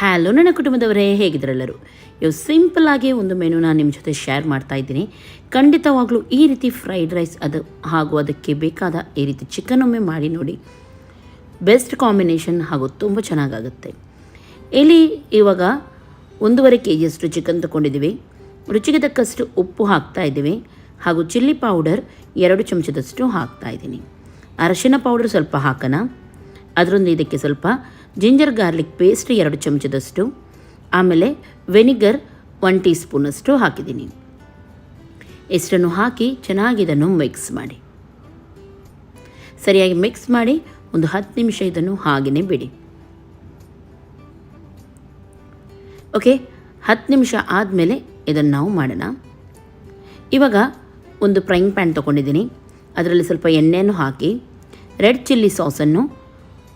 Hello ನನ್ನ ಕುಟುಂಬದವರೇ, ಹೇಗಿದ್ರೆಲ್ಲರೂ? ಇವು simple ಆಗಿ ಒಂದು ಮೆನು ನಾನು ನಿಮ್ಮ ಜೊತೆ ಶೇರ್ ಮಾಡ್ತಾ ಇದ್ದೀನಿ. ಖಂಡಿತವಾಗ್ಲೂ ಈ ರೀತಿ ಫ್ರೈಡ್ ರೈಸ್ ಅದು, ಹಾಗೂ ಅದಕ್ಕೆ ಬೇಕಾದ ಈ ರೀತಿ ಚಿಕನ್ ಒಮ್ಮೆ ಮಾಡಿ ನೋಡಿ. ಬೆಸ್ಟ್ ಕಾಂಬಿನೇಷನ್ ಹಾಗೂ ತುಂಬ ಚೆನ್ನಾಗಾಗುತ್ತೆ. ಇಲ್ಲಿ ಇವಾಗ ಒಂದೂವರೆ ಕೆ ಜಿಯಷ್ಟು ಚಿಕನ್ ತಗೊಂಡಿದ್ದೀವಿ ರುಚಿಗೆ ತಕ್ಕಷ್ಟು ಉಪ್ಪು ಹಾಕ್ತಾ ಇದ್ದೀವಿ. ಹಾಗೂ ಚಿಲ್ಲಿ ಪೌಡರ್ ಎರಡು ಚಮಚದಷ್ಟು ಹಾಕ್ತಾ ಇದ್ದೀನಿ. ಅರಶಿನ ಪೌಡರ್ ಸ್ವಲ್ಪ ಹಾಕೋಣ. ಅದರೊಂದು ಇದಕ್ಕೆ ಸ್ವಲ್ಪ ಜಿಂಜರ್ ಗಾರ್ಲಿಕ್ ಪೇಸ್ಟ್ ಎರಡು ಚಮಚದಷ್ಟು, ಆಮೇಲೆ ವೆನಿಗರ್ ಒನ್ ಟೀ ಸ್ಪೂನಷ್ಟು ಹಾಕಿದ್ದೀನಿ. ಇಷ್ಟನ್ನು ಹಾಕಿ ಚೆನ್ನಾಗಿ ಇದನ್ನು ಮಿಕ್ಸ್ ಮಾಡಿ. ಸರಿಯಾಗಿ ಮಿಕ್ಸ್ ಮಾಡಿ ಒಂದು ಹತ್ತು ನಿಮಿಷ ಇದನ್ನು ಹಾಗೆಯೇ ಬಿಡಿ. ಓಕೆ, ಹತ್ತು ನಿಮಿಷ ಆದಮೇಲೆ ಇದನ್ನು ನಾವು ಮಾಡೋಣ. ಇವಾಗ ಒಂದು ಫ್ರೈಂಗ್ ಪ್ಯಾನ್ ತೊಗೊಂಡಿದ್ದೀನಿ. ಅದರಲ್ಲಿ ಸ್ವಲ್ಪ ಎಣ್ಣೆಯನ್ನು ಹಾಕಿ, ರೆಡ್ ಚಿಲ್ಲಿ ಸಾಸನ್ನು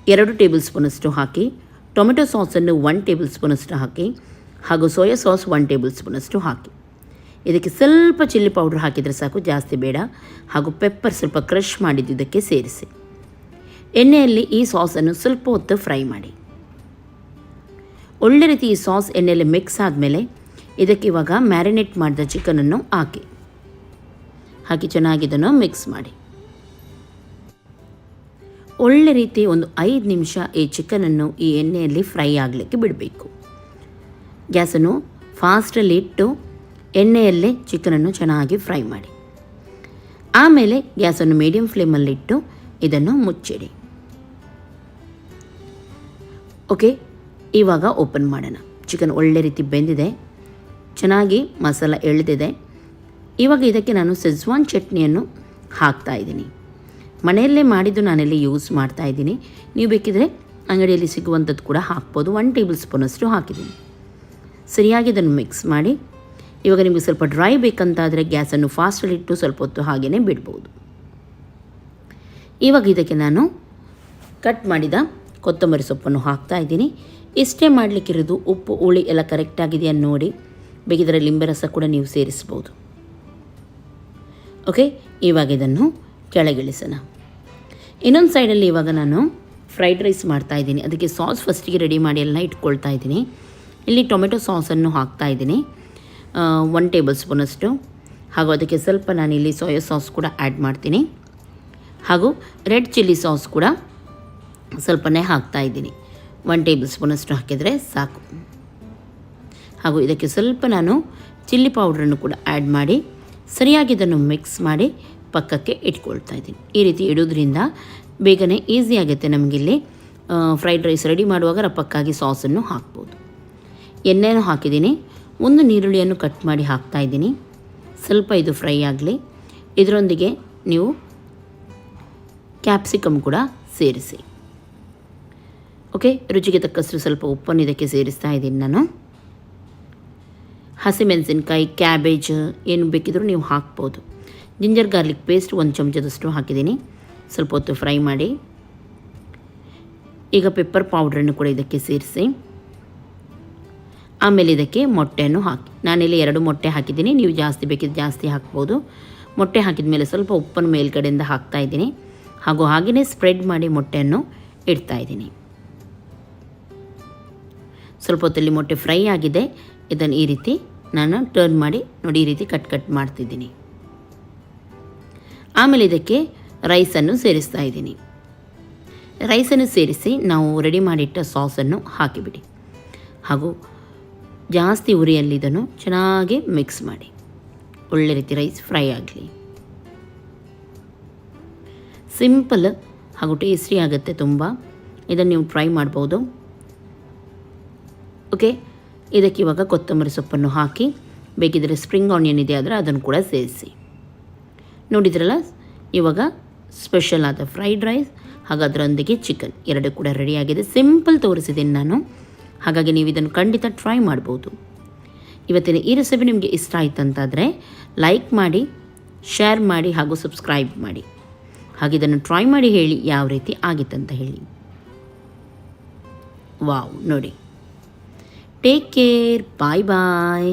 ಎರಡು ಟೇಬಲ್ ಸ್ಪೂನಷ್ಟು ಹಾಕಿ, ಟೊಮೆಟೊ ಸಾಸನ್ನು ಒನ್ ಟೇಬಲ್ ಸ್ಪೂನಷ್ಟು ಹಾಕಿ ಹಾಗೂ ಸೋಯಾ ಸಾಸ್ ಒನ್ ಟೇಬಲ್ ಸ್ಪೂನಷ್ಟು ಹಾಕಿ. ಇದಕ್ಕೆ ಸ್ವಲ್ಪ ಚಿಲ್ಲಿ ಪೌಡ್ರ್ ಹಾಕಿದರೆ ಸಾಕು, ಜಾಸ್ತಿ ಬೇಡ. ಹಾಗೂ ಪೆಪ್ಪರ್ ಸ್ವಲ್ಪ ಕ್ರಷ್ ಮಾಡಿದ್ದುದಕ್ಕೆ ಸೇರಿಸಿ. ಎಣ್ಣೆಯಲ್ಲಿ ಈ ಸಾಸನ್ನು ಸ್ವಲ್ಪ ಹೊತ್ತು ಫ್ರೈ ಮಾಡಿ. ಒಳ್ಳೆ ರೀತಿ ಈ ಸಾಸ್ ಎಣ್ಣೆಯಲ್ಲಿ ಮಿಕ್ಸ್ ಆದಮೇಲೆ ಇದಕ್ಕೆ ಇವಾಗ ಮ್ಯಾರಿನೇಟ್ ಮಾಡಿದ ಚಿಕನನ್ನು ಹಾಕಿ. ಹಾಕಿ ಚೆನ್ನಾಗಿ ಇದನ್ನು ಮಿಕ್ಸ್ ಮಾಡಿ. ಒಳ್ಳೆ ರೀತಿ ಒಂದು ಐದು ನಿಮಿಷ ಈ ಚಿಕನನ್ನು ಈ ಎಣ್ಣೆಯಲ್ಲಿ ಫ್ರೈ ಆಗಲಿಕ್ಕೆ ಬಿಡಬೇಕು. ಗ್ಯಾಸನ್ನು ಫಾಸ್ಟಲ್ಲಿ ಇಟ್ಟು ಎಣ್ಣೆಯಲ್ಲೇ ಚಿಕನನ್ನು ಚೆನ್ನಾಗಿ ಫ್ರೈ ಮಾಡಿ. ಆಮೇಲೆ ಗ್ಯಾಸನ್ನು ಮೀಡಿಯಂ ಫ್ಲೇಮಲ್ಲಿಟ್ಟು ಇದನ್ನು ಮುಚ್ಚಿಡಿ. ಓಕೆ, ಇವಾಗ ಓಪನ್ ಮಾಡೋಣ. ಚಿಕನ್ ಒಳ್ಳೆ ರೀತಿ ಬೆಂದಿದೆ, ಚೆನ್ನಾಗಿ ಮಸಾಲ ಎಳೆದಿದೆ. ಇವಾಗ ಇದಕ್ಕೆ ನಾನು ಸೆಜ್ವಾನ್ ಚಟ್ನಿಯನ್ನು ಹಾಕ್ತಾ ಇದ್ದೀನಿ. ಮನೆಯಲ್ಲೇ ಮಾಡಿದ್ದು ನಾನೆಲ್ಲಿ ಯೂಸ್ ಮಾಡ್ತಾ ಇದ್ದೀನಿ. ನೀವು ಬೇಕಿದ್ರೆ ಅಂಗಡಿಯಲ್ಲಿ ಸಿಗುವಂಥದ್ದು ಕೂಡ ಹಾಕ್ಬೋದು. ಒನ್ ಟೇಬಲ್ ಸ್ಪೂನಷ್ಟು ಹಾಕಿದ್ದೀನಿ. ಸರಿಯಾಗಿ ಇದನ್ನು ಮಿಕ್ಸ್ ಮಾಡಿ. ಇವಾಗ ನಿಮಗೆ ಸ್ವಲ್ಪ ಡ್ರೈ ಬೇಕಂತಾದರೆ ಗ್ಯಾಸನ್ನು ಫಾಸ್ಟಲ್ಲಿಟ್ಟು ಸ್ವಲ್ಪ ಹೊತ್ತು ಹಾಗೆಯೇ ಬಿಡ್ಬೋದು. ಇವಾಗ ಇದಕ್ಕೆ ನಾನು ಕಟ್ ಮಾಡಿದ ಕೊತ್ತಂಬರಿ ಸೊಪ್ಪನ್ನು ಹಾಕ್ತಾ ಇದ್ದೀನಿ. ಇಷ್ಟೇ ಮಾಡಲಿಕ್ಕಿರೋದು ಉಪ್ಪು, ಹುಳಿ ಎಲ್ಲ ಕರೆಕ್ಟಾಗಿದೆಯಾ ನೋಡಿ. ಬೇಕಿದ್ರೆ ಲಿಂಬೆ ರಸ ಕೂಡ ನೀವು ಸೇರಿಸ್ಬೋದು. ಓಕೆ ಇವಾಗ ಇದನ್ನು ಕೆಳಗಿಳಿಸೋಣ. ಇನ್ನೊಂದು ಸೈಡಲ್ಲಿ ಇವಾಗ ನಾನು ಫ್ರೈಡ್ ರೈಸ್ ಮಾಡ್ತಾ ಇದ್ದೀನಿ. ಅದಕ್ಕೆ ಸಾಸ್ ಫಸ್ಟಿಗೆ ರೆಡಿ ಮಾಡಿ ಎಲ್ಲ ಇಟ್ಕೊಳ್ತಾ ಇದ್ದೀನಿ. ಇಲ್ಲಿ ಟೊಮೆಟೊ ಸಾಸನ್ನು ಹಾಕ್ತಾ ಇದ್ದೀನಿ. ಒನ್ ಟೇಬಲ್ ಸ್ಪೂನಷ್ಟು ಹಾಗೂ ಅದಕ್ಕೆ ಸ್ವಲ್ಪ ನಾನಿಲ್ಲಿ ಸೋಯಾ ಸಾಸ್ ಕೂಡ ಆ್ಯಡ್ ಮಾಡ್ತೀನಿ. ಹಾಗೂ ರೆಡ್ ಚಿಲ್ಲಿ ಸಾಸ್ ಕೂಡ ಸ್ವಲ್ಪನೇ ಹಾಕ್ತಾ ಇದ್ದೀನಿ. ಒನ್ ಟೇಬಲ್ ಸ್ಪೂನಷ್ಟು ಹಾಕಿದರೆ ಸಾಕು. ಹಾಗೂ ಇದಕ್ಕೆ ಸ್ವಲ್ಪ ನಾನು ಚಿಲ್ಲಿ ಪೌಡ್ರನ್ನು ಕೂಡ ಆ್ಯಡ್ ಮಾಡಿ, ಸರಿಯಾಗಿ ಇದನ್ನು ಮಿಕ್ಸ್ ಮಾಡಿ ಪಕ್ಕಕ್ಕೆ ಇಟ್ಕೊಳ್ತಾ ಇದ್ದೀನಿ. ಈ ರೀತಿ ಇಡೋದ್ರಿಂದ ಬೇಗನೆ ಈಸಿ ಆಗುತ್ತೆ ನಮಗಿಲ್ಲಿ. ಫ್ರೈಡ್ ರೈಸ್ ರೆಡಿ ಮಾಡುವಾಗ ರಪ್ಪಕ್ಕಾಗಿ ಸಾಸನ್ನು ಹಾಕ್ಬೋದು. ಎಣ್ಣೆನೂ ಹಾಕಿದ್ದೀನಿ. ಒಂದು ನೀರುಳ್ಳಿಯನ್ನು ಕಟ್ ಮಾಡಿ ಹಾಕ್ತಾ ಇದ್ದೀನಿ. ಸ್ವಲ್ಪ ಇದು ಫ್ರೈ ಆಗಲಿ. ಇದರೊಂದಿಗೆ ನೀವು ಕ್ಯಾಪ್ಸಿಕಮ್ ಕೂಡ ಸೇರಿಸಿ. ಓಕೆ ರುಚಿಗೆ ತಕ್ಕಷ್ಟು ಸ್ವಲ್ಪ ಉಪ್ಪನ್ನು ಇದಕ್ಕೆ ಸೇರಿಸ್ತಾ ಇದ್ದೀನಿ ನಾನು. ಹಸಿಮೆಣಸಿನ್ಕಾಯಿ ಕ್ಯಾಬೇಜ್ ಏನು ಬೇಕಿದ್ರೂ ನೀವು ಹಾಕ್ಬೋದು. ಜಿಂಜರ್ ಗಾರ್ಲಿಕ್ ಪೇಸ್ಟ್ ಒಂದು ಚಮಚದಷ್ಟು ಹಾಕಿದ್ದೀನಿ. ಸ್ವಲ್ಪ ಹೊತ್ತು ಫ್ರೈ ಮಾಡಿ. ಈಗ ಪೆಪ್ಪರ್ ಪೌಡ್ರನ್ನು ಕೂಡ ಇದಕ್ಕೆ ಸೇರಿಸಿ. ಆಮೇಲೆ ಇದಕ್ಕೆ ಮೊಟ್ಟೆಯನ್ನು ಹಾಕಿ. ನಾನಿಲ್ಲಿ ಎರಡು ಮೊಟ್ಟೆ ಹಾಕಿದ್ದೀನಿ. ನೀವು ಜಾಸ್ತಿ ಬೇಕಿದ್ದು ಜಾಸ್ತಿ ಹಾಕ್ಬೋದು. ಮೊಟ್ಟೆ ಹಾಕಿದ ಮೇಲೆ ಸ್ವಲ್ಪ ಉಪ್ಪನ್ನು ಮೇಲ್ಗಡೆಯಿಂದ ಹಾಕ್ತಾ ಇದ್ದೀನಿ. ಹಾಗೂ ಹಾಗೆಯೇ ಸ್ಪ್ರೆಡ್ ಮಾಡಿ ಮೊಟ್ಟೆಯನ್ನು ಇಡ್ತಾ ಇದ್ದೀನಿ. ಸ್ವಲ್ಪ ಹೊತ್ತಲ್ಲಿ ಮೊಟ್ಟೆ ಫ್ರೈ ಆಗಿದೆ. ಇದನ್ನು ಈ ರೀತಿ ನಾನು ಟರ್ನ್ ಮಾಡಿ ನೋಡಿ ಈ ರೀತಿ ಕಟ್ ಕಟ್ ಮಾಡ್ತಿದ್ದೀನಿ. ಆಮೇಲೆ ಇದಕ್ಕೆ ರೈಸನ್ನು ಸೇರಿಸ್ತಾ ಇದ್ದೀನಿ. ರೈಸನ್ನು ಸೇರಿಸಿ ನಾವು ರೆಡಿ ಮಾಡಿಟ್ಟ ಸಾಸನ್ನು ಹಾಕಿಬಿಡಿ. ಹಾಗೂ ಜಾಸ್ತಿ ಉರಿಯಲ್ಲಿ ಇದನ್ನು ಚೆನ್ನಾಗಿ ಮಿಕ್ಸ್ ಮಾಡಿ. ಒಳ್ಳೆ ರೀತಿ ರೈಸ್ ಫ್ರೈ ಆಗಲಿ. ಸಿಂಪಲ್ ಹಾಗೂ ಟೇಸ್ಟಿ ಆಗುತ್ತೆ ತುಂಬ. ಇದನ್ನು ನೀವು ಟ್ರೈ ಮಾಡ್ಬೋದು. ಓಕೆ ಇದಕ್ಕೆ ಇವಾಗ ಕೊತ್ತಂಬರಿ ಸೊಪ್ಪನ್ನು ಹಾಕಿ ಬೇಕಿದ್ದರೆ ಸ್ಪ್ರಿಂಗ್ ಆನಿಯನ್ ಇದೆ ಆದರೆ ಅದನ್ನು ಕೂಡ ಸೇರಿಸಿ. ನೋಡಿದ್ರಲ್ಲ? ಇವಾಗ ಸ್ಪೆಷಲ್ ಆದ ಫ್ರೈಡ್ ರೈಸ್ ಹಾಗೂ ಅದರೊಂದಿಗೆ ಚಿಕನ್ ಎರಡು ಕೂಡ ರೆಡಿಯಾಗಿದೆ ಸಿಂಪಲ್ ತೋರಿಸಿದ್ದೀನಿ ನಾನು. ಹಾಗಾಗಿ ನೀವು ಇದನ್ನು ಖಂಡಿತ ಟ್ರೈ ಮಾಡ್ಬೋದು. ಇವತ್ತಿನ ಈ ರೆಸಿಪಿ ನಿಮಗೆ ಇಷ್ಟ ಆಯ್ತು ಅಂತಾದರೆ ಲೈಕ್ ಮಾಡಿ ಶೇರ್ ಮಾಡಿ ಹಾಗೂ ಸಬ್ಸ್ಕ್ರೈಬ್ ಮಾಡಿ. ಹಾಗೆ ಇದನ್ನು ಟ್ರೈ ಮಾಡಿ ಹೇಳಿ ಯಾವ ರೀತಿ ಆಗಿತ್ತಂತ ಹೇಳಿ. ವಾವ್ ನೋಡಿ. ಟೇಕ್ ಕೇರ್ ಬಾಯ್ ಬಾಯ್